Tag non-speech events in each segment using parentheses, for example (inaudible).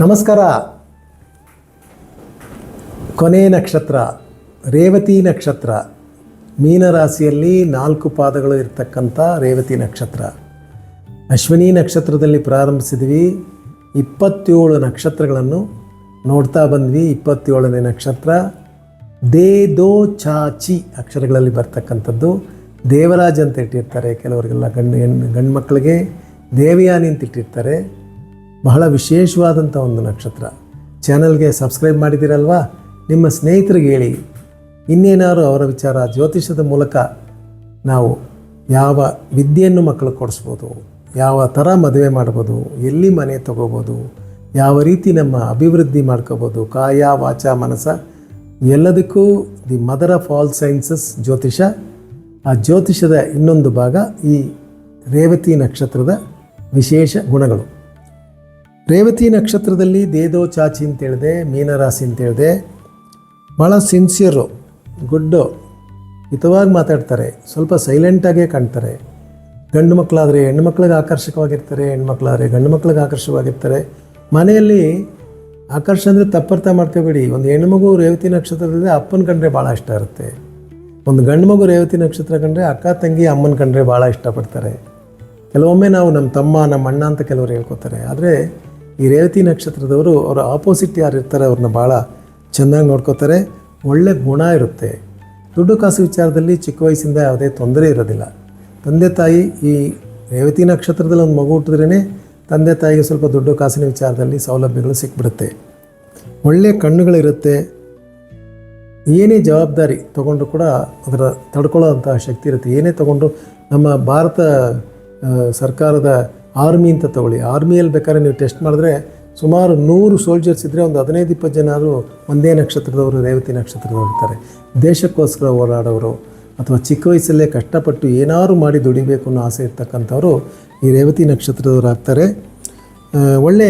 ನಮಸ್ಕಾರ. ಕೊನೆ ನಕ್ಷತ್ರ, ರೇವತಿ ನಕ್ಷತ್ರ, ಮೀನರಾಶಿಯಲ್ಲಿ ನಾಲ್ಕು ಪಾದಗಳು ಇರತಕ್ಕಂಥ ರೇವತಿ ನಕ್ಷತ್ರ. ಅಶ್ವಿನಿ ನಕ್ಷತ್ರದಲ್ಲಿ ಪ್ರಾರಂಭಿಸಿದ್ವಿ, ಇಪ್ಪತ್ತೇಳು ನಕ್ಷತ್ರಗಳನ್ನು ನೋಡ್ತಾ ಬಂದ್ವಿ. ಇಪ್ಪತ್ತೇಳನೇ ನಕ್ಷತ್ರ, ದೇ ದೋ ಚಾಚಿ ಅಕ್ಷರಗಳಲ್ಲಿ ಬರ್ತಕ್ಕಂಥದ್ದು. ದೇವರಾಜ್ ಅಂತ ಇಟ್ಟಿರ್ತಾರೆ ಕೆಲವರಿಗೆಲ್ಲ ಗಂಡು ಹೆಣ್ಣು ಗಂಡು ಮಕ್ಕಳಿಗೆ ದೇವಯಾನಿ ಅಂತ ಇಟ್ಟಿರ್ತಾರೆ. ಬಹಳ ವಿಶೇಷವಾದಂಥ ಒಂದು ನಕ್ಷತ್ರ. ಚಾನಲ್ಗೆ ಸಬ್ಸ್ಕ್ರೈಬ್ ಮಾಡಿದ್ದೀರಲ್ವಾ? ನಿಮ್ಮ ಸ್ನೇಹಿತರಿಗೆ ಹೇಳಿ. ಇನ್ನೇನಾದ್ರು ಅವರ ವಿಚಾರ ಜ್ಯೋತಿಷದ ಮೂಲಕ ನಾವು ಯಾವ ವಿದ್ಯೆಯನ್ನು ಮಕ್ಕಳು ಕೊಡಿಸ್ಬೋದು, ಯಾವ ಥರ ಮದುವೆ ಮಾಡ್ಬೋದು, ಎಲ್ಲಿ ಮನೆ ತಗೋಬೋದು, ಯಾವ ರೀತಿ ನಮ್ಮ ಅಭಿವೃದ್ಧಿ ಮಾಡ್ಕೋಬೋದು, ಕಾಯ, ವಾಚ ಮನಸ ಎಲ್ಲದಕ್ಕೂ the mother of all sciences ಜ್ಯೋತಿಷ. ಆ ಜ್ಯೋತಿಷದ ಇನ್ನೊಂದು ಭಾಗ ಈ ರೇವತಿ ನಕ್ಷತ್ರದ ವಿಶೇಷ ಗುಣಗಳು. ರೇವತಿ ನಕ್ಷತ್ರದಲ್ಲಿ ದೇದೋ ಚಾಚಿ ಅಂತೇಳಿದೆ, ಮೀನರಾಶಿ ಅಂತ ಹೇಳಿದೆ ಭಾಳ ಸಿನ್ಸಿಯರು ಗುಡ್ಡು ಹಿತವಾಗಿ ಮಾತಾಡ್ತಾರೆ. ಸ್ವಲ್ಪ ಸೈಲೆಂಟಾಗೇ ಕಾಣ್ತಾರೆ. ಗಂಡು ಮಕ್ಕಳಾದರೆ ಹೆಣ್ಣು ಮಕ್ಳಿಗೆ ಆಕರ್ಷಕವಾಗಿರ್ತಾರೆ ಹೆಣ್ಮಕ್ಳಾದರೆ ಗಂಡು ಮಕ್ಳಿಗೆ ಆಕರ್ಷಕವಾಗಿರ್ತಾರೆ. ಮನೆಯಲ್ಲಿ ಆಕರ್ಷ ಅಂದರೆ ತಪ್ಪರ್ಥ ಮಾಡ್ಕೋಬೇಡಿ ಒಂದು ಹೆಣ್ಮಗು ರೇವತಿ ನಕ್ಷತ್ರದಲ್ಲಿ ಅಪ್ಪನ ಕಂಡ್ರೆ ಭಾಳ ಇಷ್ಟ ಇರುತ್ತೆ. ಒಂದು ಗಂಡು ಮಗು ರೇವತಿ ನಕ್ಷತ್ರ ಕಂಡ್ರೆ ಅಕ್ಕ, ತಂಗಿ, ಅಮ್ಮನ ಕಂಡ್ರೆ ಭಾಳ ಇಷ್ಟಪಡ್ತಾರೆ. ಕೆಲವೊಮ್ಮೆ ನಾವು ನಮ್ಮ ತಮ್ಮ, ನಮ್ಮ ಅಣ್ಣ ಅಂತ ಕೆಲವರು ಹೇಳ್ಕೊತಾರೆ. ಆದರೆ ಈ ರೇವತಿ ನಕ್ಷತ್ರದವರು ಅವರ ಆಪೋಸಿಟ್ ಯಾರು ಇರ್ತಾರೆ ಅವ್ರನ್ನ ಭಾಳ ಚೆನ್ನಾಗಿ ನೋಡ್ಕೋತಾರೆ. ಒಳ್ಳೆ ಗುಣ ಇರುತ್ತೆ. ದುಡ್ಡು ಕಾಸು ವಿಚಾರದಲ್ಲಿ ಚಿಕ್ಕ ವಯಸ್ಸಿಂದ ಯಾವುದೇ ತೊಂದರೆ ಇರೋದಿಲ್ಲ. ತಂದೆ ತಾಯಿ ಈ ರೇವತಿ ನಕ್ಷತ್ರದಲ್ಲಿ ಒಂದು ಮಗು ಹುಟ್ಟಿದ್ರೇ ತಂದೆ ತಾಯಿಗೆ ಸ್ವಲ್ಪ ದುಡ್ಡು ಕಾಸಿನ ವಿಚಾರದಲ್ಲಿ ಸೌಲಭ್ಯಗಳು ಸಿಕ್ಬಿಡುತ್ತೆ. ಒಳ್ಳೆಯ ಕಣ್ಣುಗಳಿರುತ್ತೆ. ಏನೇ ಜವಾಬ್ದಾರಿ ತೊಗೊಂಡ್ರು ಕೂಡ ಅದರ ತಡ್ಕೊಳ್ಳೋ ಶಕ್ತಿ ಇರುತ್ತೆ. ಏನೇ ತೊಗೊಂಡ್ರು ನಮ್ಮ ಭಾರತ ಸರ್ಕಾರದ ಆರ್ಮಿ ಅಂತ ತಗೊಳ್ಳಿ. ಆರ್ಮಿಯಲ್ಲಿ ಬೇಕಾದ್ರೆ ನೀವು ಟೆಸ್ಟ್ ಮಾಡಿದ್ರೆ ಸುಮಾರು ನೂರು ಸೋಲ್ಜರ್ಸ್ ಇದ್ದರೆ ಒಂದು ಹದಿನೈದು, ಇಪ್ಪತ್ತು ಜನ ಆದರೂ ಒಂದೇ ನಕ್ಷತ್ರದವರು, ರೇವತಿ ನಕ್ಷತ್ರದವರು ಇರ್ತಾರೆ. ದೇಶಕ್ಕೋಸ್ಕರ ಹೋರಾಡೋರು ಅಥವಾ ಚಿಕ್ಕ ವಯಸ್ಸಲ್ಲೇ ಕಷ್ಟಪಟ್ಟು ಏನಾದ್ರು ಮಾಡಿ ದುಡಿಬೇಕು ಅನ್ನೋ ಆಸೆ ಇರ್ತಕ್ಕಂಥವರು ಈ ರೇವತಿ ನಕ್ಷತ್ರದವರು ಆಗ್ತಾರೆ ಒಳ್ಳೆ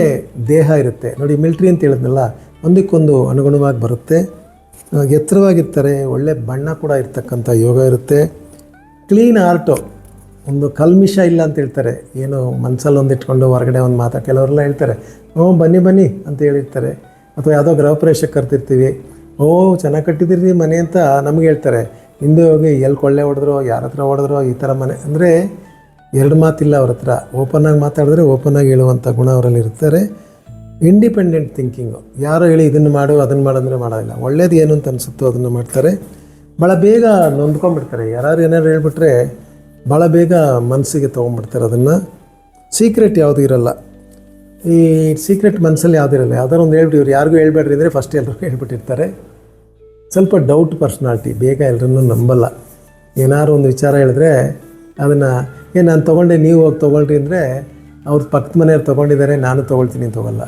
ದೇಹ ಇರುತ್ತೆ. ನೋಡಿ ಮಿಲ್ಟ್ರಿ ಅಂತ ಹೇಳಿದ್ನಲ್ಲ, ಒಂದಕ್ಕೊಂದು ಅನುಗುಣವಾಗಿ ಬರುತ್ತೆ. ಎತ್ತರವಾಗಿರ್ತಾರೆ, ಒಳ್ಳೆ ಬಣ್ಣ ಕೂಡ ಇರ್ತಕ್ಕಂಥ ಯೋಗ ಇರುತ್ತೆ. ಕ್ಲೀನ್ ಆರ್ಟು ಒಂದು ಕಲ್ಮಿಷ ಇಲ್ಲ ಅಂತ ಹೇಳ್ತಾರೆ. ಏನು ಮನಸ್ಸಲ್ಲಿ ಒಂದು ಇಟ್ಕೊಂಡು ಹೊರಗಡೆ ಒಂದು ಮಾತಾ. ಕೆಲವರೆಲ್ಲ ಹೇಳ್ತಾರೆ ಓ ಬನ್ನಿ ಬನ್ನಿ ಅಂತ ಹೇಳಿರ್ತಾರೆ. ಅಥವಾ ಯಾವುದೋ ಗೃಹ ಪ್ರವೇಶಕ್ಕೆ ಕರ್ತಿರ್ತೀವಿ ಓ, ಚೆನ್ನಾಗಿ ಕಟ್ಟಿದ್ದೀರಿ ಮನೆ ಅಂತ ನಮಗೆ ಹೇಳ್ತಾರೆ. ಹಿಂದೆ ಹೋಗಿ ಎಲ್ಲಿ ಕೊಳ್ಳೆ ಹೊಡೆದ್ರು, ಯಾರ ಹತ್ರ ಹೊಡೆದ್ರು ಈ ಥರ ಮನೆ. ಅಂದರೆ ಎರಡು ಮಾತಿಲ್ಲ ಅವ್ರ ಹತ್ರ. ಓಪನಾಗಿ ಮಾತಾಡಿದ್ರೆ ಓಪನಾಗಿ ಹೇಳುವಂಥ ಗುಣ ಅವರಲ್ಲಿ ಇರ್ತಾರೆ. Independent thinking. ಯಾರೋ ಹೇಳಿ ಇದನ್ನು ಮಾಡು ಅದನ್ನು ಮಾಡು ಅಂದರೆ ಮಾಡೋದಿಲ್ಲ. ಒಳ್ಳೇದು ಏನು ಅಂತ ಅನಿಸುತ್ತೋ ಅದನ್ನು ಮಾಡ್ತಾರೆ. ಭಾಳ ಬೇಗ ನೊಂದ್ಕೊಂಡ್ಬಿಡ್ತಾರೆ. ಯಾರು ಏನಾದ್ರು ಹೇಳ್ಬಿಟ್ರೆ ಭಾಳ ಬೇಗ ಮನಸ್ಸಿಗೆ ತೊಗೊಂಡ್ಬಿಡ್ತಾರೆ ಅದನ್ನು. ಸೀಕ್ರೆಟ್ ಯಾವುದೂ ಇರಲ್ಲ. ಈ ಸೀಕ್ರೆಟ್ ಮನಸ್ಸಲ್ಲಿ ಯಾವುದೂ ಇರಲ್ಲ. ಯಾವ್ದಾರು ಒಂದು ಹೇಳ್ಬಿಟ್ಟು ಇವ್ರು ಯಾರಿಗೂ ಹೇಳ್ಬೇಡ್ರಿ ಅಂದರೆ ಫಸ್ಟ್ ಎಲ್ಲರೂ (laughs) ಹೇಳ್ಬಿಟ್ಟಿರ್ತಾರೆ. ಸ್ವಲ್ಪ ಡೌಟ್ ಪರ್ಸ್ನಾಲ್ಟಿ ಬೇಗ ಎಲ್ಲರನ್ನೂ ನಂಬಲ್ಲ. ಏನಾದ್ರು ಒಂದು ವಿಚಾರ ಹೇಳಿದ್ರೆ ಅದನ್ನು, ಏ, ನಾನು ತೊಗೊಂಡೆ, ನೀವು ಹೋಗಿ ತೊಗೊಳ್ರಿ ಅಂದರೆ ಅವ್ರ ಪಕ್ಕದ ಮನೆಯವ್ರು ತೊಗೊಂಡಿದ್ದಾರೆ, ನಾನು ತೊಗೊಳ್ತೀನಿ ತೊಗೊಲ್ಲ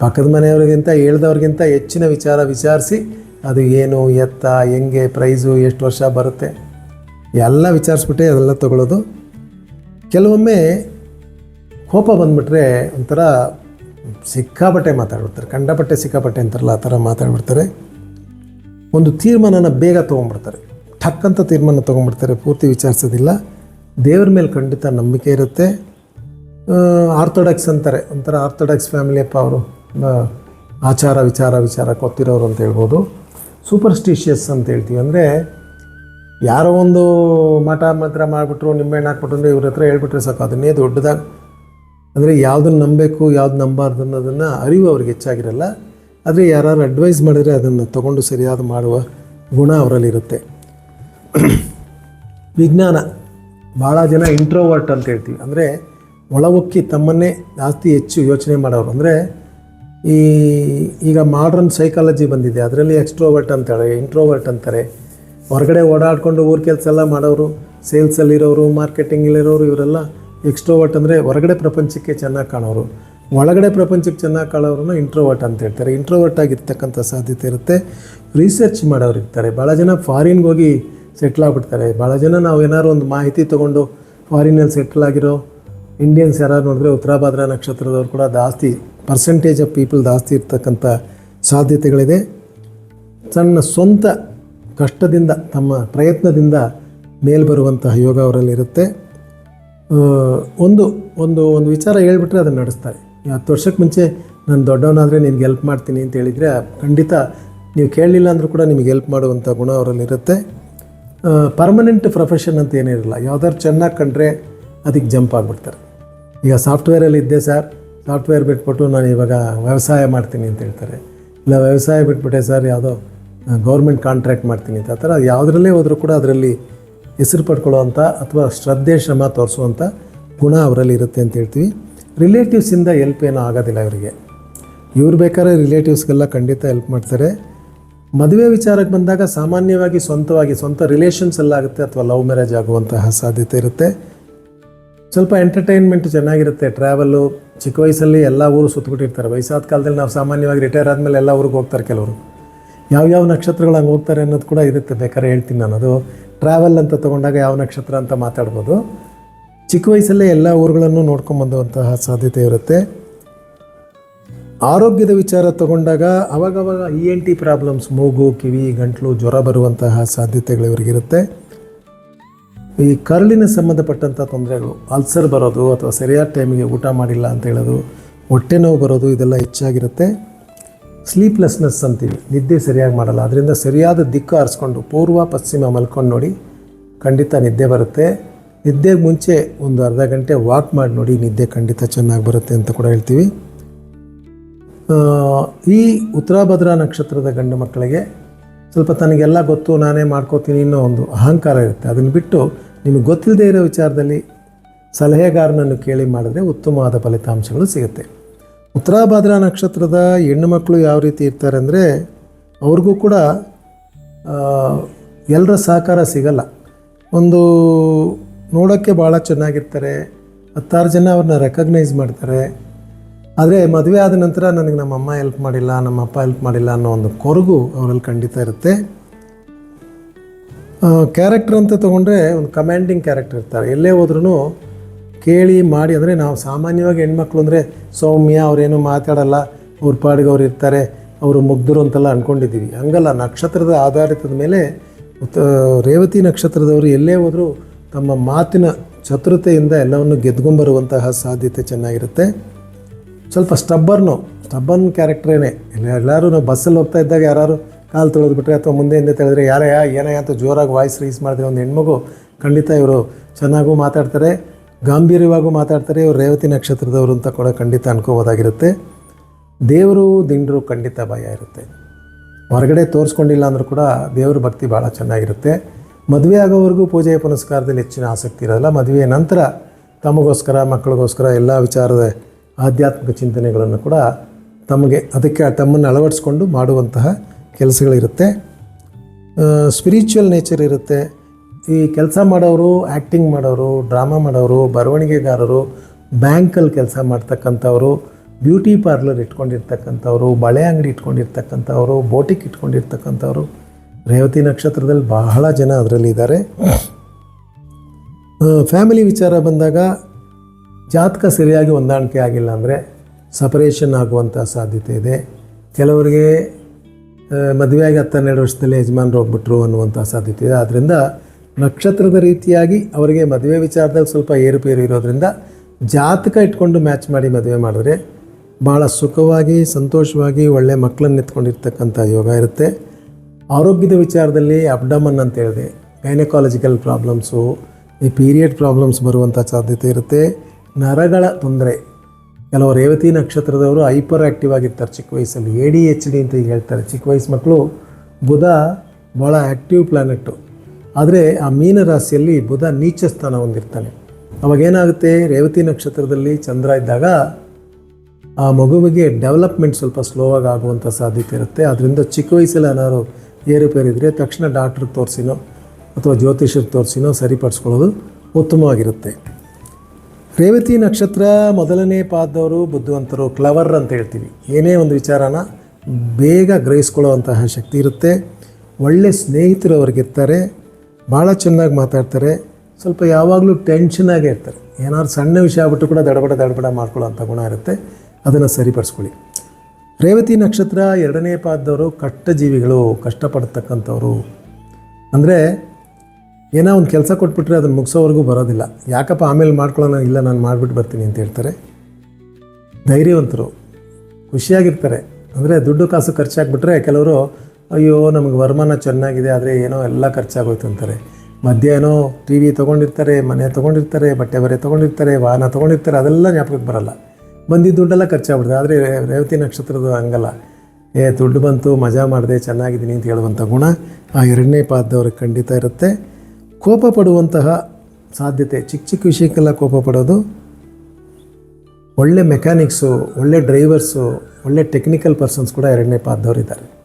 ಪಕ್ಕದ ಮನೆಯವ್ರಿಗಿಂತ, ಹೇಳ್ದವ್ರಿಗಿಂತ ಹೆಚ್ಚಿನ ವಿಚಾರ ವಿಚಾರಿಸಿ, ಅದು ಏನು, ಎತ್ತ, ಹೆಂಗೆ ಪ್ರೈಸು ಎಷ್ಟು ವರ್ಷ ಬರುತ್ತೆ. ಎಲ್ಲ ವಿಚಾರಿಸ್ಬಿಟ್ಟೆ, ಅದೆಲ್ಲ ತಗೊಳ್ಳೋದು ಕೆಲವೊಮ್ಮೆ ಕೋಪ ಬಂದ್ಬಿಟ್ರೆ ಒಂಥರ ಸಿಕ್ಕಾಪಟ್ಟೆ ಮಾತಾಡ್ಬಿಡ್ತಾರೆ. ಕಂಡಪಟ್ಟೆ ಸಿಕ್ಕಾಪಟ್ಟೆ ಅಂತಾರಲ್ಲ, ಆ ಥರ ಮಾತಾಡ್ಬಿಡ್ತಾರೆ. ಒಂದು ತೀರ್ಮಾನನ ಬೇಗ ತೊಗೊಂಡ್ಬಿಡ್ತಾರೆ. ಠಕ್ ಅಂತ ತೀರ್ಮಾನ ತೊಗೊಂಡ್ಬಿಡ್ತಾರೆ, ಪೂರ್ತಿ ವಿಚಾರಿಸೋದಿಲ್ಲ. ದೇವ್ರ ಮೇಲೆ ಖಂಡಿತ ನಂಬಿಕೆ ಇರುತ್ತೆ. ಆರ್ಥೋಡಾಕ್ಸ್ ಅಂತಾರೆ. ಒಂಥರ ಆರ್ಥೋಡಾಕ್ಸ್ ಫ್ಯಾಮಿಲಿಯಪ್ಪ ಅವರು ಆಚಾರ ವಿಚಾರ ವಿಚಾರ ಗೊತ್ತಿರೋರು ಅಂತ ಹೇಳ್ಬೋದು. ಸೂಪರ್ಸ್ಟಿಷಿಯಸ್ ಅಂತ ಹೇಳ್ತೀವಿ. ಅಂದರೆ ಯಾರೋ ಒಂದು ಮಠ ಮಂತ್ರ ಮಾಡಿಬಿಟ್ರು, ನಿಂಬೆಹಣ್ಣು ಹಾಕ್ಬಿಟ್ರು ಅಂದರೆ ಇವ್ರ ಹತ್ರ ಹೇಳ್ಬಿಟ್ರೆ ಸಾಕು. ಅದನ್ನೇ ದೊಡ್ಡದಾಗಿ ಅಂದರೆ ಯಾವುದನ್ನು ನಂಬಬೇಕು, ಯಾವ್ದು ನಂಬಾರ್ದು ಅನ್ನೋದನ್ನು ಅರಿವು ಅವ್ರಿಗೆ ಹೆಚ್ಚಾಗಿರಲ್ಲ. ಆದರೆ ಯಾರು ಅಡ್ವೈಸ್ ಮಾಡಿದರೆ ಅದನ್ನು ತಗೊಂಡು ಸರಿಯಾದ ಮಾಡುವ ಗುಣ ಅವರಲ್ಲಿರುತ್ತೆ. (clears throat) ವಿಜ್ಞಾನ, ಭಾಳ ಜನ ಇಂಟ್ರೋವರ್ಟ್ ಅಂತ ಹೇಳ್ತೀವಿ. ಅಂದರೆ ಒಳಗೊಕ್ಕಿ ತಮ್ಮನ್ನೇ ಜಾಸ್ತಿ ಹೆಚ್ಚು ಯೋಚನೆ ಮಾಡೋರು. ಅಂದರೆ ಈ ಈಗ ಮಾಡ್ರನ್ ಸೈಕಾಲಜಿ ಬಂದಿದೆ. ಅದರಲ್ಲಿ ಎಕ್ಸ್ಟ್ರೋವರ್ಟ್ ಅಂತಾರೆ ಇಂಟ್ರೋವರ್ಟ್ ಅಂತಾರೆ. ಹೊರಗಡೆ ಓಡಾಡ್ಕೊಂಡು ಊರ ಕೆಲಸ ಎಲ್ಲ ಮಾಡೋರು ಸೇಲ್ಸಲ್ಲಿರೋರು ಮಾರ್ಕೆಟಿಂಗಲ್ಲಿರೋರು ಇವರೆಲ್ಲ ಎಕ್ಸ್ಟ್ರೋವರ್ಟ್ ಅಂದರೆ ಹೊರಗಡೆ ಪ್ರಪಂಚಕ್ಕೆ ಚೆನ್ನಾಗಿ ಕಾಣೋರು. ಒಳಗಡೆ ಪ್ರಪಂಚಕ್ಕೆ ಚೆನ್ನಾಗಿ ಕಾಣೋರನ್ನ ಇಂಟ್ರೋವರ್ಟ್ ಅಂತ ಹೇಳ್ತಾರೆ. ಇಂಟ್ರೋವರ್ಟ್ ಆಗಿರ್ತಕ್ಕಂಥ ಸಾಧ್ಯತೆ ಇರುತ್ತೆ. ರಿಸರ್ಚ್ ಮಾಡೋರು ಇರ್ತಾರೆ. ಭಾಳ ಜನ ಫಾರಿನ್ಗೆ ಹೋಗಿ ಸೆಟ್ಲ್ ಆಗ್ಬಿಡ್ತಾರೆ. ಭಾಳ ಜನ ನಾವು ಏನಾದ್ರು ಒಂದು ಮಾಹಿತಿ ತೊಗೊಂಡು ಫಾರಿನಲ್ಲಿ ಸೆಟ್ಲ್ ಆಗಿರೋ ಇಂಡಿಯನ್ಸ್ ಯಾರು ನೋಡಿದ್ರೆ ಉತ್ತರಾಭಾದ್ರ ನಕ್ಷತ್ರದವ್ರು ಕೂಡ ಜಾಸ್ತಿ ಪರ್ಸೆಂಟೇಜ್ ಆಫ್ ಪೀಪಲ್ ಜಾಸ್ತಿ ಇರ್ತಕ್ಕಂಥ ಸಾಧ್ಯತೆಗಳಿದೆ. ಸಣ್ಣ ಸ್ವಂತ ಕಷ್ಟದಿಂದ, ತಮ್ಮ ಪ್ರಯತ್ನದಿಂದ ಮೇಲ್ಬರುವಂತಹ ಯೋಗ ಅವರಲ್ಲಿರುತ್ತೆ ಇರುತ್ತೆ. ಒಂದು ಒಂದು ಒಂದು ವಿಚಾರ ಹೇಳ್ಬಿಟ್ರೆ ಅದನ್ನು ನಡೆಸ್ತಾರೆ. ಹತ್ತು ವರ್ಷಕ್ಕೆ ಮುಂಚೆ ನಾನು ದೊಡ್ಡವನಾದರೆ ನಿನ್ಗೆ ಹೆಲ್ಪ್ ಮಾಡ್ತೀನಿ ಅಂತ ಹೇಳಿದರೆ ಖಂಡಿತ ನೀವು ಕೇಳಲಿಲ್ಲ ಅಂದರೂ ಕೂಡ ನಿಮಗೆ ಹೆಲ್ಪ್ ಮಾಡುವಂಥ ಗುಣ ಅವರಲ್ಲಿರುತ್ತೆ ಪರ್ಮನೆಂಟ್ ಪ್ರೊಫೆಷನ್ ಅಂತ ಏನಿರಲ್ಲ ಯಾವ್ದಾದ್ರು ಚೆನ್ನಾಗಿ ಕಂಡ್ರೆ ಅದಕ್ಕೆ ಜಂಪ್ ಆಗಿಬಿಡ್ತಾರೆ. ಈಗ ಸಾಫ್ಟ್ವೇರಲ್ಲಿ ಇದ್ದೆ ಸರ್ ಸಾಫ್ಟ್ವೇರ್ ಬಿಟ್ಬಿಟ್ಟು ನಾನು ಇವಾಗ ವ್ಯವಸಾಯ ಮಾಡ್ತೀನಿ ಅಂತ ಹೇಳ್ತಾರೆ. ಇಲ್ಲ ವ್ಯವಸಾಯ ಬಿಟ್ಬಿಟ್ಟೆ ಸರ್ ಯಾವುದೋ ಗೌರ್ಮೆಂಟ್ ಕಾಂಟ್ರಾಕ್ಟ್ ಮಾಡ್ತೀನಿ ಅಂತ. ಆ ಥರ ಯಾವುದರಲ್ಲೇ ಹೋದರೂ ಕೂಡ ಅದರಲ್ಲಿ ಹೆಸರು ಪಡ್ಕೊಳ್ಳೋವಂಥ ಅಥವಾ ಶ್ರದ್ಧೆ, ಶ್ರಮ ತೋರಿಸುವಂಥ ಗುಣ ಅವರಲ್ಲಿ ಇರುತ್ತೆ ಅಂತ ಹೇಳ್ತೀವಿ. ರಿಲೇಟಿವ್ಸಿಂದ ಹೆಲ್ಪ್ ಏನೂ ಆಗೋದಿಲ್ಲ ಇವರಿಗೆ. ಇವ್ರು ಬೇಕಾದ್ರೆ ರಿಲೇಟಿವ್ಸ್ಗೆಲ್ಲ ಖಂಡಿತ ಹೆಲ್ಪ್ ಮಾಡ್ತಾರೆ. ಮದುವೆ ವಿಚಾರಕ್ಕೆ ಬಂದಾಗ ಸಾಮಾನ್ಯವಾಗಿ ಸ್ವಂತವಾಗಿ, ಸ್ವಂತ ರಿಲೇಷನ್ಸ್ ಎಲ್ಲ ಆಗುತ್ತೆ ಅಥವಾ ಲವ್ ಮ್ಯಾರೇಜ್ ಆಗುವಂತಹ ಸಾಧ್ಯತೆ ಇರುತ್ತೆ. ಸ್ವಲ್ಪ ಎಂಟರ್ಟೈನ್ಮೆಂಟ್ ಚೆನ್ನಾಗಿರುತ್ತೆ. ಟ್ರಾವೆಲ್ಲು, ಚಿಕ್ಕ ವಯಸ್ಸಲ್ಲಿ ಎಲ್ಲ ಊರು ಸುತ್ತಬಿಟ್ಟಿರ್ತಾರೆ ವಯಸ್ಸಾದ ಕಾಲದಲ್ಲಿ ನಾವು ಸಾಮಾನ್ಯವಾಗಿ ರಿಟೈರ್ ಆದಮೇಲೆ ಎಲ್ಲ ಊರಿಗೆ ಹೋಗ್ತಾರೆ ಕೆಲವರು. ಯಾವ್ಯಾವ ನಕ್ಷತ್ರಗಳು ಹಂಗೆ ಹೋಗ್ತಾರೆ ಅನ್ನೋದು ಕೂಡ ಇರುತ್ತೆ. ಬೇಕಾದ್ರೆ ಹೇಳ್ತೀನಿ ನಾನು. ಅದು ಟ್ರಾವೆಲ್ ಅಂತ ತೊಗೊಂಡಾಗ ಯಾವ ನಕ್ಷತ್ರ ಅಂತ ಮಾತಾಡ್ಬೋದು. ಚಿಕ್ಕ ವಯಸ್ಸಲ್ಲೇ ಎಲ್ಲ ಊರುಗಳನ್ನು ನೋಡ್ಕೊಂಬಂದುವಂತಹ ಸಾಧ್ಯತೆ ಇರುತ್ತೆ. ಆರೋಗ್ಯದ ವಿಚಾರ ತಗೊಂಡಾಗ ಅವಾಗವಾಗ ಇ ಎನ್ ಟಿ ಪ್ರಾಬ್ಲಮ್ಸ್ ಮೂಗು, ಕಿವಿ, ಗಂಟಲು, ಜ್ವರ ಬರುವಂತಹ ಸಾಧ್ಯತೆಗಳು ಇವರಿಗಿರುತ್ತೆ ಈ ಕರಳಿನ ಸಂಬಂಧಪಟ್ಟಂಥ ತೊಂದರೆಗಳು, ಅಲ್ಸರ್ ಬರೋದು ಅಥವಾ ಸರಿಯಾದ ಟೈಮಿಗೆ ಊಟ ಮಾಡಿಲ್ಲ ಅಂತ ಹೇಳೋದು, ಹೊಟ್ಟೆ ನೋವು ಬರೋದು, ಇದೆಲ್ಲ ಹೆಚ್ಚಾಗಿರುತ್ತೆ. ಸ್ಲೀಪ್ಲೆಸ್ನೆಸ್ ಅಂತೀವಿ. ನಿದ್ದೆ ಸರಿಯಾಗಿ ಮಾಡಲ್ಲ. ಅದರಿಂದ ಸರಿಯಾದ ದಿಕ್ಕು ಆರಿಸ್ಕೊಂಡು, ಪೂರ್ವ, ಪಶ್ಚಿಮ ಮಲ್ಕೊಂಡು ನೋಡಿ, ಖಂಡಿತ ನಿದ್ದೆ ಬರುತ್ತೆ. ನಿದ್ದೆಗೆ ಮುಂಚೆ ಒಂದು ಅರ್ಧ ಗಂಟೆ ವಾಕ್ ಮಾಡಿ ನೋಡಿ, ನಿದ್ದೆ ಖಂಡಿತ ಚೆನ್ನಾಗಿ ಬರುತ್ತೆ ಅಂತ ಕೂಡ ಹೇಳ್ತೀವಿ. ಈ ಉತ್ತರಾಭದ್ರಾ ನಕ್ಷತ್ರದ ಗಂಡು ಮಕ್ಕಳಿಗೆ ಸ್ವಲ್ಪ ತನಗೆಲ್ಲ ಗೊತ್ತು, ನಾನೇ ಮಾಡ್ಕೋತೀನಿ ಅನ್ನೋ ಒಂದು ಅಹಂಕಾರ ಇರುತ್ತೆ. ಅದನ್ನು ಬಿಟ್ಟು ನಿಮಗೆ ಗೊತ್ತಿಲ್ಲದೇ ಇರೋ ವಿಚಾರದಲ್ಲಿ ಸಲಹೆಗಾರನನ್ನು ಕೇಳಿ ಮಾಡಿದ್ರೆ ಉತ್ತಮವಾದ ಫಲಿತಾಂಶಗಳು ಸಿಗುತ್ತೆ. ಉತ್ತರಾಭದ್ರಾ ನಕ್ಷತ್ರದ ಹೆಣ್ಣು ಮಕ್ಕಳು ಯಾವ ರೀತಿ ಇರ್ತಾರೆ ಅಂದರೆ ಅವ್ರಿಗೂ ಕೂಡ ಎಲ್ಲರ ಸಹಕಾರ ಸಿಗಲ್ಲ. ಒಂದು ನೋಡೋಕ್ಕೆ ಭಾಳ ಚೆನ್ನಾಗಿರ್ತಾರೆ. ಹತ್ತಾರು ಜನ ಅವ್ರನ್ನ ರೆಕಗ್ನೈಸ್ ಮಾಡ್ತಾರೆ. ಆದರೆ ಮದುವೆ ಆದ ನಂತರ ನನಗೆ ನಮ್ಮ ಅಮ್ಮ ಹೆಲ್ಪ್ ಮಾಡಿಲ್ಲ ನಮ್ಮ ಅಪ್ಪ ಹೆಲ್ಪ್ ಮಾಡಿಲ್ಲ ಅನ್ನೋ ಒಂದು ಕೊರಗು ಅವರಲ್ಲಿ ಖಂಡಿತ ಇರುತ್ತೆ. ಕ್ಯಾರೆಕ್ಟರ್ ಅಂತ ತೊಗೊಂಡ್ರೆ ಒಂದು ಕಮ್ಯಾಂಡಿಂಗ್ ಕ್ಯಾರೆಕ್ಟರ್ ಇರ್ತಾರೆ. ಎಲ್ಲೇ ಹೋದ್ರೂ ಕೇಳಿ ಮಾಡಿ ಅಂದರೆ ನಾವು ಸಾಮಾನ್ಯವಾಗಿ ಹೆಣ್ಮಕ್ಳು ಅಂದರೆ ಸೌಮ್ಯ ಅವರೇನು ಮಾತಾಡಲ್ಲ, ಅವ್ರ ಪಾಡಿಗೆ ಅವ್ರು ಇರ್ತಾರೆ, ಅವರು ಮುಗ್ಧರು ಅಂತೆಲ್ಲ ಅಂದ್ಕೊಂಡಿದ್ದೀವಿ ಹಂಗಲ್ಲ, ನಕ್ಷತ್ರದ ಆಧಾರಿತದ ಮೇಲೆ ರೇವತಿ ನಕ್ಷತ್ರದವರು ಎಲ್ಲೇ ಹೋದರೂ ತಮ್ಮ ಮಾತಿನ ಚತುರತೆಯಿಂದ ಎಲ್ಲವನ್ನು ಗೆದ್ಕೊಂಬರುವಂತಹ ಸಾಧ್ಯತೆ ಚೆನ್ನಾಗಿರುತ್ತೆ. ಸ್ವಲ್ಪ ಸ್ಟಬ್ಬರ್ನು ಸ್ಟಬ್ಬರ್ನ್ ಕ್ಯಾರೆಕ್ಟ್ರೇನೆ ಎಲ್ಲ ಎಲ್ಲರೂ ನಾವು ಬಸ್ಸಲ್ಲಿ ಹೋಗ್ತಾ ಇದ್ದಾಗ ಯಾರು ಕಾಲು ತೊಳೆದ್ಬಿಟ್ರೆ ಅಥವಾ ಮುಂದೆ ಹಿಂದೆ ಯಾರ ಯಾರೇ ಏನಯ್ಯ ಅಂತ ಜೋರಾಗಿ ವಾಯ್ಸ್ ರೀಸ್ ಮಾಡಿದ್ರೆ ಒಂದು ಹೆಣ್ಮಗು ಖಂಡಿತ ಇವರು ಚೆನ್ನಾಗೂ ಮಾತಾಡ್ತಾರೆ. ಗಾಂಭೀರ್ಯವಾಗೂ ಮಾತಾಡ್ತಾರೆ, ಇವರು ರೇವತಿ ನಕ್ಷತ್ರದವರು ಅಂತ ಕೂಡ ಖಂಡಿತ ಅನ್ಕೋಬೋದಾಗಿರುತ್ತೆ. ದೇವರು ದಿಂಡರು ಖಂಡಿತ ಭಯ ಇರುತ್ತೆ. ಹೊರಗಡೆ ತೋರಿಸ್ಕೊಂಡಿಲ್ಲ ಅಂದರೂ ಕೂಡ ದೇವ್ರ ಭಕ್ತಿ ಭಾಳ ಚೆನ್ನಾಗಿರುತ್ತೆ. ಮದುವೆ ಆಗೋವರೆಗೂ ಪೂಜೆ ಪುನಸ್ಕಾರದಲ್ಲಿ ಹೆಚ್ಚಿನ ಆಸಕ್ತಿ ಇರೋಲ್ಲ ಮದುವೆಯ ನಂತರ ತಮಗೋಸ್ಕರ, ಮಕ್ಕಳಿಗೋಸ್ಕರ ಎಲ್ಲ ವಿಚಾರದ ಆಧ್ಯಾತ್ಮಿಕ ಚಿಂತನೆಗಳನ್ನು ಕೂಡ ತಮಗೆ ಅದಕ್ಕೆ ತಮ್ಮನ್ನು ಅಳವಡಿಸ್ಕೊಂಡು ಮಾಡುವಂತಹ ಕೆಲಸಗಳಿರುತ್ತೆ. ಸ್ಪಿರಿಚುವಲ್ ನೇಚರ್ ಇರುತ್ತೆ. ಈ ಕೆಲಸ ಮಾಡೋರು ಆ್ಯಕ್ಟಿಂಗ್ ಮಾಡೋರು ಡ್ರಾಮಾ ಮಾಡೋರು, ಬರವಣಿಗೆಗಾರರು ಬ್ಯಾಂಕಲ್ಲಿ ಕೆಲಸ ಮಾಡ್ತಕ್ಕಂಥವ್ರು ಬ್ಯೂಟಿ ಪಾರ್ಲರ್ ಇಟ್ಕೊಂಡಿರ್ತಕ್ಕಂಥವ್ರು, ಬಳೆ ಅಂಗಡಿ ಇಟ್ಕೊಂಡಿರ್ತಕ್ಕಂಥವ್ರು ಬೋಟಿಕ್ ಇಟ್ಕೊಂಡಿರ್ತಕ್ಕಂಥವ್ರು, ರೇವತಿ ನಕ್ಷತ್ರದಲ್ಲಿ ಬಹಳ ಜನ ಅದರಲ್ಲಿ ಇದ್ದಾರೆ ಫ್ಯಾಮಿಲಿ ವಿಚಾರ ಬಂದಾಗ ಜಾತಕ ಸರಿಯಾಗಿ ಹೊಂದಾಣಿಕೆ ಆಗಿಲ್ಲ ಅಂದರೆ ಸಪರೇಷನ್ ಆಗುವಂಥ ಸಾಧ್ಯತೆ ಇದೆ. ಕೆಲವರಿಗೆ ಮದುವೆಯಾಗಿ ಹತ್ತೆರಡು ವರ್ಷದಲ್ಲಿ ಯಜಮಾನರು ಹೋಗ್ಬಿಟ್ರು ಅನ್ನುವಂಥ ಸಾಧ್ಯತೆ ಇದೆ. ಆದ್ದರಿಂದ ನಕ್ಷತ್ರದ ರೀತಿಯಾಗಿ ಅವರಿಗೆ ಮದುವೆ ವಿಚಾರದಲ್ಲಿ ಸ್ವಲ್ಪ ಏರುಪೇರು ಇರೋದ್ರಿಂದ ಜಾತಕ ಇಟ್ಕೊಂಡು ಮ್ಯಾಚ್ ಮಾಡಿ ಮದುವೆ ಮಾಡಿದ್ರೆ ಭಾಳ ಸುಖವಾಗಿ, ಸಂತೋಷವಾಗಿ ಒಳ್ಳೆ ಮಕ್ಕಳನ್ನು ಎತ್ಕೊಂಡಿರ್ತಕ್ಕಂಥ ಯೋಗ ಇರುತ್ತೆ. ಆರೋಗ್ಯದ ವಿಚಾರದಲ್ಲಿ ಅಬ್ಡಮನ್ ಅಂತ ಹೇಳಿದೆ ಗೈನಕಾಲಜಿಕಲ್ ಪ್ರಾಬ್ಲಮ್ಸು ಈ ಪೀರಿಯಡ್ ಪ್ರಾಬ್ಲಮ್ಸ್ ಬರುವಂಥ ಸಾಧ್ಯತೆ ಇರುತ್ತೆ. ನರಗಳ ತೊಂದರೆ, ಕೆಲವು ರೇವತಿ ನಕ್ಷತ್ರದವರು ಹೈಪರ್ ಆ್ಯಕ್ಟಿವ್ ಆಗಿರ್ತಾರೆ ಚಿಕ್ಕ ವಯಸ್ಸಲ್ಲಿ. ಎ ಡಿ ಎಚ್ ಡಿ ಅಂತ ಹೇಳ್ತಾರೆ. ಚಿಕ್ಕ ವಯಸ್ಸು ಮಕ್ಕಳು ಬುಧ ಭಾಳ ಆ್ಯಕ್ಟಿವ್ ಪ್ಲ್ಯಾನೆಟ್ಟು ಆದರೆ ಆ ಮೀನ ರಾಶಿಯಲ್ಲಿ ಬುಧ ನೀಚ ಸ್ಥಾನ ಹೊಂದಿರ್ತಾನೆ. ಅವಾಗೇನಾಗುತ್ತೆ ರೇವತಿ ನಕ್ಷತ್ರದಲ್ಲಿ ಚಂದ್ರ ಇದ್ದಾಗ ಆ ಮಗುವಿಗೆ ಡೆವಲಪ್ಮೆಂಟ್ ಸ್ವಲ್ಪ ಸ್ಲೋ ಆಗಿ ಆಗುವಂಥ ಸಾಧ್ಯತೆ ಇರುತ್ತೆ. ಅದರಿಂದ ಚಿಕ್ಕ ವಯಸ್ಸಲ್ಲಿ ಏನಾದ್ರು ಏರುಪೇರಿದ್ರೆ ತಕ್ಷಣ ಡಾಕ್ಟ್ರಿಗೆ ತೋರಿಸಿನೋ ಅಥವಾ ಜ್ಯೋತಿಷರಿಗೆ ತೋರಿಸಿನೋ ಸರಿಪಡಿಸ್ಕೊಳ್ಳೋದು ಉತ್ತಮವಾಗಿರುತ್ತೆ. ರೇವತಿ ನಕ್ಷತ್ರ ಮೊದಲನೇ ಪಾದವರು ಬುದ್ಧಿವಂತರು ಕ್ಲವರ್ ಅಂತ ಹೇಳ್ತೀವಿ. ಏನೇ ಒಂದು ವಿಚಾರನ ಬೇಗ ಗ್ರಹಿಸ್ಕೊಳ್ಳುವಂತಹ ಶಕ್ತಿ ಇರುತ್ತೆ. ಒಳ್ಳೆ ಸ್ನೇಹಿತರು ಅವ್ರಿಗಿರ್ತಾರೆ. ಭಾಳ ಚೆನ್ನಾಗಿ ಮಾತಾಡ್ತಾರೆ. ಸ್ವಲ್ಪ ಯಾವಾಗಲೂ ಟೆನ್ಷನಾಗೇ ಇರ್ತಾರೆ. ಏನಾದ್ರು ಸಣ್ಣ ವಿಷಯ ಆಗ್ಬಿಟ್ಟು ಕೂಡ ದಡಬಡ ದಡಬಡ ಅಂತ ಗುಣ ಇರುತ್ತೆ. ಅದನ್ನು ಸರಿಪಡಿಸ್ಕೊಳ್ಳಿ. ರೇವತಿ ನಕ್ಷತ್ರ ಎರಡನೇ ಪಾದದವರು ಕಷ್ಟ ಜೀವಿಗಳು, ಕಷ್ಟಪಡ್ತಕ್ಕಂಥವ್ರು. ಅಂದರೆ ಏನೋ ಒಂದು ಕೆಲಸ ಕೊಟ್ಬಿಟ್ರೆ ಅದನ್ನು ಮುಗಿಸೋವರೆಗೂ ಬರೋದಿಲ್ಲ. ಯಾಕಪ್ಪ ಆಮೇಲೆ ಮಾಡ್ಕೊಳ್ಳೋಣ, ಇಲ್ಲ ನಾನು ಮಾಡಿಬಿಟ್ಟು ಬರ್ತೀನಿ ಅಂತ ಹೇಳ್ತಾರೆ. ಧೈರ್ಯವಂತರು, ಖುಷಿಯಾಗಿರ್ತಾರೆ. ಅಂದರೆ ದುಡ್ಡು ಕಾಸು ಖರ್ಚಾಗ್ಬಿಟ್ರೆ ಕೆಲವರು ಅಯ್ಯೋ, ನಮಗೆ ವರಮಾನ ಚೆನ್ನಾಗಿದೆ, ಆದರೆ ಏನೋ ಎಲ್ಲ ಖರ್ಚಾಗೋಯ್ತು ಅಂತಾರೆ. ಮಧ್ಯ ಏನೋ ಟಿ ವಿ ತೊಗೊಂಡಿರ್ತಾರೆ, ಮನೆ ತೊಗೊಂಡಿರ್ತಾರೆ, ಬಟ್ಟೆ ಬರೆ ತೊಗೊಂಡಿರ್ತಾರೆ, ವಾಹನ ತೊಗೊಂಡಿರ್ತಾರೆ, ಅದೆಲ್ಲ ಜ್ಞಾಪಕಕ್ಕೆ ಬರಲ್ಲ. ಬಂದಿದ್ದ ದುಡ್ಡೆಲ್ಲ ಖರ್ಚಾಗ್ಬಿಡ್ತದೆ, ಆದರೆ ರೇವತಿ ನಕ್ಷತ್ರದ ಹಂಗಲ್ಲ. ಏ, ದುಡ್ಡು ಬಂತು, ಮಜಾ ಮಾಡಿದೆ, ಚೆನ್ನಾಗಿದ್ದೀನಿ ಅಂತ ಹೇಳುವಂಥ ಗುಣ ಆ ಎರಡನೇ ಪಾದದವ್ರಿಗೆ ಖಂಡಿತ ಇರುತ್ತೆ. ಕೋಪ ಪಡುವಂತಹ ಸಾಧ್ಯತೆ, ಚಿಕ್ಕ ಚಿಕ್ಕ ವಿಷಯಕ್ಕೆಲ್ಲ ಕೋಪ ಪಡೋದು, ಒಳ್ಳೆ ಮೆಕ್ಯಾನಿಕ್ಸು ಒಳ್ಳೆ ಡ್ರೈವರ್ಸು ಒಳ್ಳೆ ಟೆಕ್ನಿಕಲ್ ಪರ್ಸನ್ಸ್ ಕೂಡ ಎರಡನೇ ಪಾದದವ್ರು ಇದ್ದಾರೆ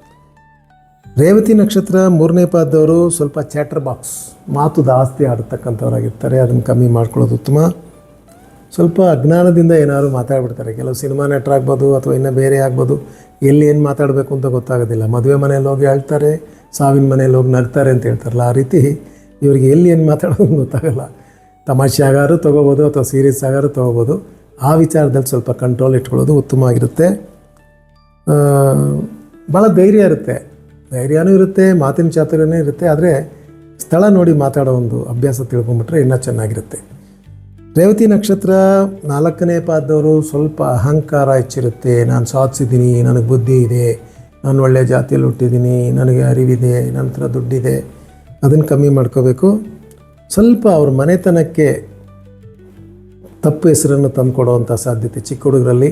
ರೇವತಿ ನಕ್ಷತ್ರ ಮೂರನೇ ಪಾದದವರು ಸ್ವಲ್ಪ ಚಾಟರ್ ಬಾಕ್ಸ್, ಮಾತು ಜಾಸ್ತಿ ಆಡತಕ್ಕಂಥವ್ರಾಗಿರ್ತಾರೆ, ಅದನ್ನು ಕಮ್ಮಿ ಮಾಡ್ಕೊಳ್ಳೋದು ಉತ್ತಮ. ಸ್ವಲ್ಪ ಅಜ್ಞಾನದಿಂದ ಏನಾದರೂ ಮಾತಾಡ್ಬಿಡ್ತಾರೆ. ಕೆಲವು ಸಿನಿಮಾ ನಟರಾಗ್ಬೋದು ಅಥವಾ ಇನ್ನೂ ಬೇರೆ ಆಗ್ಬೋದು, ಎಲ್ಲಿ ಏನು ಮಾತಾಡಬೇಕು ಅಂತ ಗೊತ್ತಾಗೋದಿಲ್ಲ. ಮದುವೆ ಮನೇಲಿ ಹೋಗಿ ಹೇಳ್ತಾರೆ ಸಾವಿನ ಮನೇಲಿ ಹೋಗಿ ನಗ್ತಾರೆ ಅಂತ ಹೇಳ್ತಾರಲ್ಲ, ಆ ರೀತಿ ಇವರಿಗೆ ಎಲ್ಲಿ ಏನು ಮಾತಾಡೋದು ಗೊತ್ತಾಗಲ್ಲ. ತಮಾಷೆ ಆಗಾರು ತೊಗೋಬೋದು ಅಥವಾ ಸೀರಿಯಸ್ ಆಗಾರು ತೊಗೋಬೋದು. ಆ ವಿಚಾರದಲ್ಲಿ ಸ್ವಲ್ಪ ಕಂಟ್ರೋಲ್ ಇಟ್ಕೊಳ್ಳೋದು ಉತ್ತಮ ಆಗಿರುತ್ತೆ. ಭಾಳ ಧೈರ್ಯ ಇರುತ್ತೆ. ಧೈರ್ಯನೂ ಇರುತ್ತೆ, ಮಾತಿನ ಚಾತುರ್ಯನೂ ಇರುತ್ತೆ, ಆದರೆ ಸ್ಥಳ ನೋಡಿ ಮಾತಾಡೋ ಒಂದು ಅಭ್ಯಾಸ ತಿಳ್ಕೊಂಬಿಟ್ರೆ ಇನ್ನೂ ಚೆನ್ನಾಗಿರುತ್ತೆ. ರೇವತಿ ನಕ್ಷತ್ರ ನಾಲ್ಕನೇ ಪಾದವರು ಸ್ವಲ್ಪ ಅಹಂಕಾರ ಹೆಚ್ಚಿರುತ್ತೆ. ನಾನು ಸಾಧಿಸಿದ್ದೀನಿ, ನನಗೆ ಬುದ್ಧಿ ಇದೆ, ನಾನು ಒಳ್ಳೆಯ ಜಾತಿಯಲ್ಲಿ ಹುಟ್ಟಿದ್ದೀನಿ, ನನಗೆ ಅರಿವಿದೆ, ನನ್ನ ಹತ್ರ ದುಡ್ಡಿದೆ, ಅದನ್ನು ಕಮ್ಮಿ ಮಾಡ್ಕೋಬೇಕು. ಸ್ವಲ್ಪ ಅವ್ರ ಮನೆತನಕ್ಕೆ ತಪ್ಪು ಹೆಸರನ್ನು ತಂದುಕೊಡುವಂಥ ಸಾಧ್ಯತೆ ಚಿಕ್ಕ ಹುಡುಗರಲ್ಲಿ.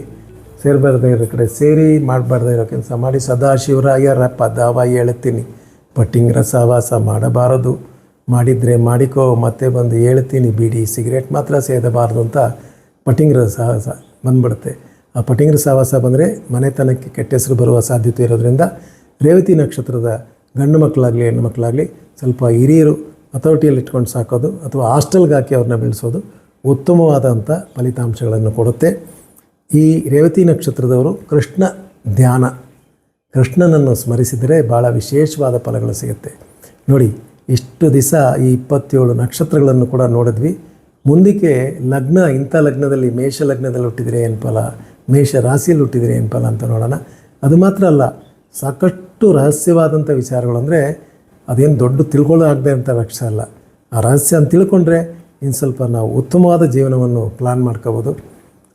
ಸೇರಬಾರ್ದೇ ಇರೋ ಕಡೆ ಸೇರಿ ಮಾಡಬಾರ್ದೇ ಇರೋ ಕೆಲಸ ಮಾಡಿ ಸದಾ ಶಿವರಾಯರಪ್ಪ ದಾವ ಹೇಳ್ತೀನಿ. ಪಟ್ಟಿಂಗ್ರ ಸಹವಾಸ ಮಾಡಬಾರದು. ಮಾಡಿದರೆ ಮಾಡಿಕೋ, ಮತ್ತೆ ಬಂದು ಹೇಳ್ತೀನಿ. ಬಿಡಿ ಸಿಗರೇಟ್ ಮಾತ್ರ ಸೇದಬಾರ್ದು ಅಂತ ಪಟ್ಟಿಂಗ್ ಸಹವಾಸ ಬಂದ್ಬಿಡುತ್ತೆ. ಆ ಪಟ್ಟಿಂಗ್ ಸಹವಾಸ ಬಂದರೆ ಮನೆತನಕ್ಕೆ ಕೆಟ್ಟ ಹೆಸರು ಬರುವ ಸಾಧ್ಯತೆ ಇರೋದ್ರಿಂದ ರೇವತಿ ನಕ್ಷತ್ರದ ಗಂಡು ಮಕ್ಕಳಾಗಲಿ, ಹೆಣ್ಣು ಮಕ್ಕಳಾಗಲಿ ಸ್ವಲ್ಪ ಹಿರಿಯರು ಅಥಾರಿಟಿಯಲ್ಲಿ ಇಟ್ಕೊಂಡು ಸಾಕೋದು ಅಥವಾ ಹಾಸ್ಟೆಲ್ಗೆ ಹಾಕಿ ಅವ್ರನ್ನ ಬೆಳೆಸೋದು ಉತ್ತಮವಾದಂಥ ಫಲಿತಾಂಶಗಳನ್ನು ಕೊಡುತ್ತೆ. ಈ ರೇವತಿ ನಕ್ಷತ್ರದವರು ಕೃಷ್ಣ ಧ್ಯಾನ. ಕೃಷ್ಣನನ್ನು ಸ್ಮರಿಸಿದರೆ ಭಾಳ ವಿಶೇಷವಾದ ಫಲಗಳು ಸಿಗುತ್ತೆ. ನೋಡಿ, ಇಷ್ಟು ದಿವಸ ಈ ಇಪ್ಪತ್ತೇಳು ನಕ್ಷತ್ರಗಳನ್ನು ಕೂಡ ನೋಡಿದ್ವಿ. ಮುಂದಕ್ಕೆ ಲಗ್ನ, ಇಂಥ ಲಗ್ನದಲ್ಲಿ, ಮೇಷ ಲಗ್ನದಲ್ಲಿ ಹುಟ್ಟಿದರೆ ಏನು ಫಲ, ಮೇಷ ರಾಶಿಯಲ್ಲಿ ಹುಟ್ಟಿದರೆ ಏನು ಫಲ ಅಂತ ನೋಡೋಣ. ಅದು ಮಾತ್ರ ಅಲ್ಲ, ಸಾಕಷ್ಟು ರಹಸ್ಯವಾದಂಥ ವಿಚಾರಗಳು ಅಂದರೆ ಅದೇನು ದೊಡ್ಡ ತಿಳ್ಕೊಳ್ಳೋ ಆಗದೆ ಅಂತ ಲಕ್ಷ ಅಲ್ಲ. ಆ ರಹಸ್ಯ ಅಂತ ತಿಳ್ಕೊಂಡ್ರೆ ಇನ್ನು ಸ್ವಲ್ಪ ನಾವು ಉತ್ತಮವಾದ ಜೀವನವನ್ನು ಪ್ಲಾನ್ ಮಾಡ್ಕೋಬೋದು.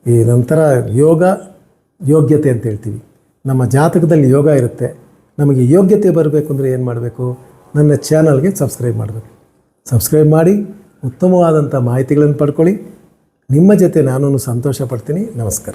ಈ ನಂತರ ಯೋಗ, ಯೋಗ್ಯತೆ ಅಂತ ಹೇಳ್ತೀವಿ. ನಮ್ಮ ಜಾತಕದಲ್ಲಿ ಯೋಗ ಇರುತ್ತೆ. ನಮಗೆ ಯೋಗ್ಯತೆ ಬರಬೇಕು ಅಂದರೆ ಏನು ಮಾಡಬೇಕು? ನನ್ನ ಚಾನಲ್ಗೆ ಸಬ್ಸ್ಕ್ರೈಬ್ ಮಾಡಬೇಕು. ಸಬ್ಸ್ಕ್ರೈಬ್ ಮಾಡಿ, ಉತ್ತಮವಾದಂಥ ಮಾಹಿತಿಗಳನ್ನು ಪಡ್ಕೊಳ್ಳಿ. ನಿಮ್ಮ ಜೊತೆ ನಾನು ಸಂತೋಷ ಪಡ್ತೀನಿ. ನಮಸ್ಕಾರ.